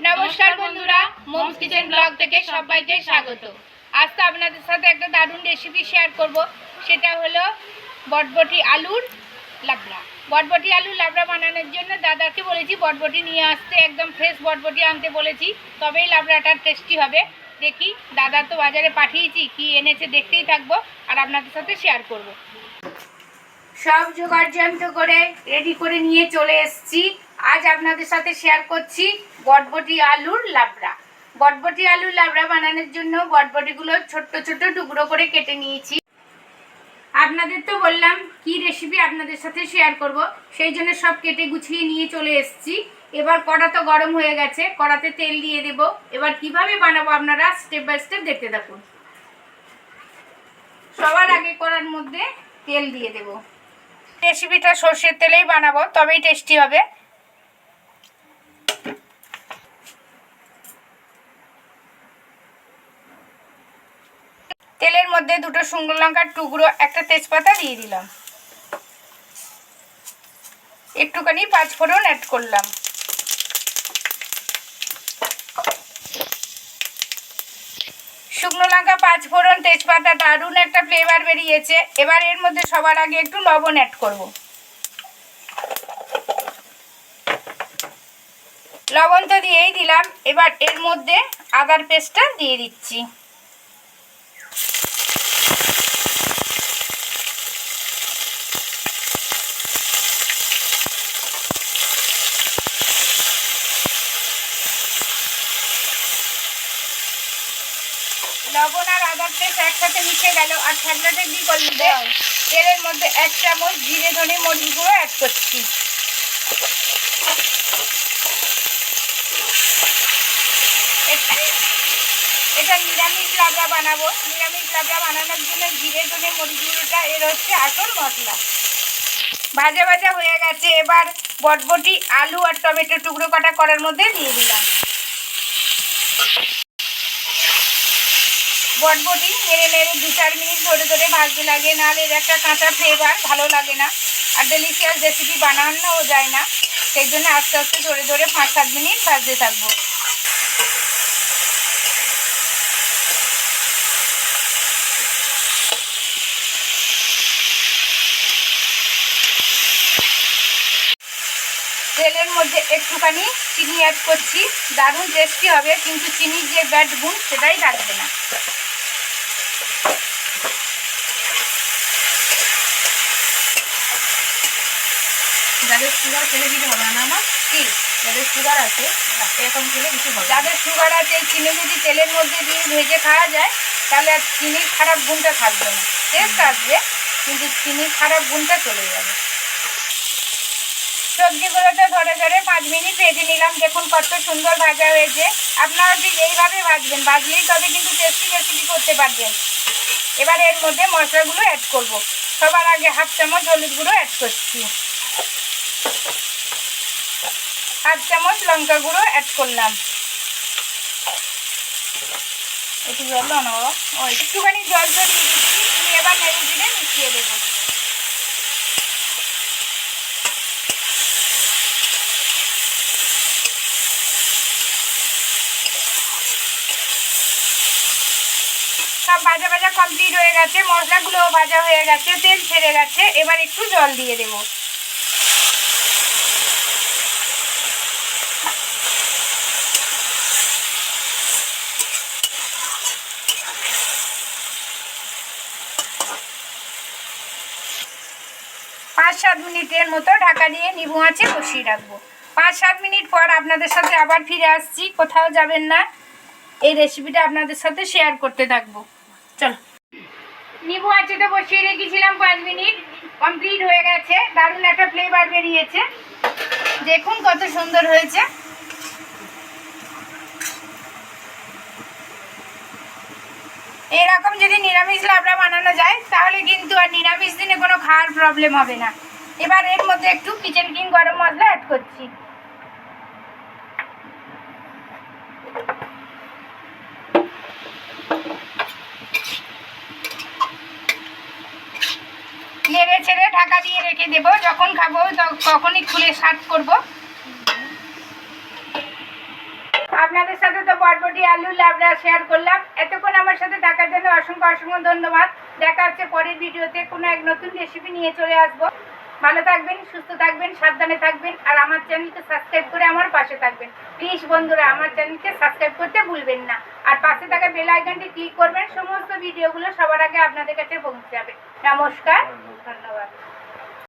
নমস্কার বন্ধুরা moms kitchen blog থেকে সবাইকে স্বাগত। আজ তো আপনাদের সাথে একটা দারুণ রেসিপি শেয়ার করব, সেটা হলো বটবটি আলুর লাবড়া। বটবটি আলুর লাবড়া বানানোর জন্য দাদাকে বলেছি, বটবটি নিয়ে আসতে, একদম ফ্রেশ বটবটি আনতে বলেছি তবেই লাবড়াটা টেস্টি হবে। দেখি, দাদা তো বাজারে পাঠিয়েছি, কি এনেছে দেখতেই থাকব, আর আপনাদের সাথে শেয়ার করব। সব জোগাড় যন্ত্র করে রেডি করে নিয়ে চলে এসেছি। আজ আপনাদের সাথে শেয়ার করছি বটবটি আলুর লাবড়া। বটবটি আলুর লাবড়া বানানোর জন্য বটবটিগুলো ছোট্ট ছোট্ট টুকরো করে কেটে নিয়েছি। আপনাদের তো বললাম কি রেসিপি আপনাদের সাথে শেয়ার করব, সেই জন্য সব কেটে গুছিয়ে নিয়ে চলে এসেছি। এবার কড়া তো গরম হয়ে গেছে, কড়াতে তেল দিয়ে দেব। এবার কীভাবে বানাবো আপনারা স্টেপ বাই স্টেপ দেখতে থাকুন। সবার আগে কড়ার মধ্যে তেল দিয়ে দেব। রেসিপিটা সর্ষের তেলেই বানাবো, তবেই টেস্টি হবে। তেলের মধ্যে দুটো শুকনো লঙ্কার টুকরো, একটা তেজপাতা দিয়ে দিলাম। একটুখানি পাঁচ ফোড়ন অ্যাড করলাম। শুকনো লঙ্কা, পাঁচ ফোড়ন, তেজপাতা, দারুণ একটা ফ্লেভার বেরিয়েছে। এবার এর মধ্যে সবার আগে একটু লবণ অ্যাড করব। লবণ তো দিয়েই দিলাম। এবার এর মধ্যে আদার পেস্টটা দিয়ে দিচ্ছি। পেস্ট একসাথে মিশে গেল আর ঠান্ডাটা কি করলি তেলের মধ্যে এক চামচ জিরে ধনে মরিচ অ্যাড করছি। এটা- নিরামিষ লাবড়া বানাবো। নিরামিষ লাবড়া বানানোর জন্য জিরে ধনে মরিচ এর হচ্ছে আসল মশলা। ভাজা ভাজা হয়ে গেছে। এবার বটবটি, আলু আর টমেটো টুকরো কাটা করার মধ্যে দিয়ে দিলাম। বটবটি নেড়ে নেড়ে দু চার মিনিট ধরে ধরে ভাজতে লাগে। নাহলে এর একটা কাঁচা ফ্লেভার ভালো লাগে না। আর ডেলিশিয়াস রেসিপি বানানোও যায় না। সেই জন্য আস্তে আস্তে ধরে ধরে পাঁচ সাত মিনিট ভাজতে থাকব। তেলের মধ্যে একটুখানি চিনি অ্যাড করছি। দারুণ টেস্টি হবে, কিন্তু চিনির যে ব্যাড গুণ সেটাই থাকবে না। যাদের সুগার খেলে কিছু হবে না আমার কি? যাদের সুগার আছে এরকম খেলে কিছু হবে। যাদের সুগার আছে, এই চিনি যদি তেলের মধ্যে দিয়ে ভেজে খাওয়া যায়, তাহলে আর চিনির খারাপ গুণটা থাকবে না। টেস্ট আসবে, কিন্তু চিনির খারাপ গুণটা চলে যাবে। সবজিগুলোতে ধরে ধরে পাঁচ মিনিট ভেজে নিলাম। দেখুন কত সুন্দর ভাজা হয়েছে। আপনারা ঠিক এইভাবে ভাজবেন, ভাজলেই তবে কিন্তু টেস্টি রেসিপি করতে পারবেন। এবার এর মধ্যে মশলাগুলো অ্যাড করব। সবার আগে হাফ চামচ হলুদ গুঁড়ো অ্যাড করছি। হাফ চামচ লঙ্কা গুঁড়ো অ্যাড করলাম। একটু জল দাও না ও, একটুখানি জল তো দিয়ে দিচ্ছি। তুমি এবার নেড়ে দিলে মিশিয়ে দেবো। সব ভাজা ভাজা কমপ্লিট হয়ে গেছে। মশলাগুলোও ভাজা হয়ে গেছে। তেল ছেড়ে গেছে। এবার একটু জল দিয়ে দেবো। পাঁচ সাত মিনিটের মতো ঢাকা দিয়ে নিবু আছে, বসিয়ে রাখব। পাঁচ সাত মিনিট পর আপনাদের সাথে আবার ফিরে আসছি, কোথাও যাবেন না। এই রেসিপিটা আপনাদের সাথে শেয়ার করতে থাকব। চলো। নিবু আছে তো, বসিয়ে রেখেছিলাম পাঁচ মিনিট। কমপ্লিট হয়ে গেছে। দারুণ একটা ফ্লেভার বেরিয়েছে। দেখুন কত সুন্দর হয়েছে। এরকম যদি নিরামিষ লাবড়া বানানো যায়, তাহলে কিন্তু আর নিরামিষ দিনে কোনো খাওয়ার প্রবলেম হবে না। এবার এর মধ্যে একটু কিচেন কিং গরম মশলা অ্যাড করছি। ছেড়ে ঢাকা দিয়ে রেখে দেবো। যখন খাব তখনই খুলে সার্ভ করব। আপনাদের সাথে তো বরবটি আলু লাবড়া শেয়ার করলাম। এতক্ষণ আমার সাথে থাকার জন্য অসংখ্য অসংখ্য ধন্যবাদ। দেখা হচ্ছে পরের ভিডিওতে কোনো এক নতুন রেসিপি নিয়ে চলে আসব। ভালো থাকবেন সুস্থ থাকবেন সাবধানে থাকবেন আর আমার চ্যানেলকে সাবস্ক্রাইব করে আমার পাশে থাকবেন। প্লিজ বন্ধুরা আমার চ্যানেলকে সাবস্ক্রাইব করতে ভুলবেন না। আর পাশে থাকা বেল আইকনটি ক্লিক করবেন সমস্ত ভিডিওগুলো সবার আগে আপনাদের কাছে পৌঁছে যাবে। নমস্কার ধন্যবাদ।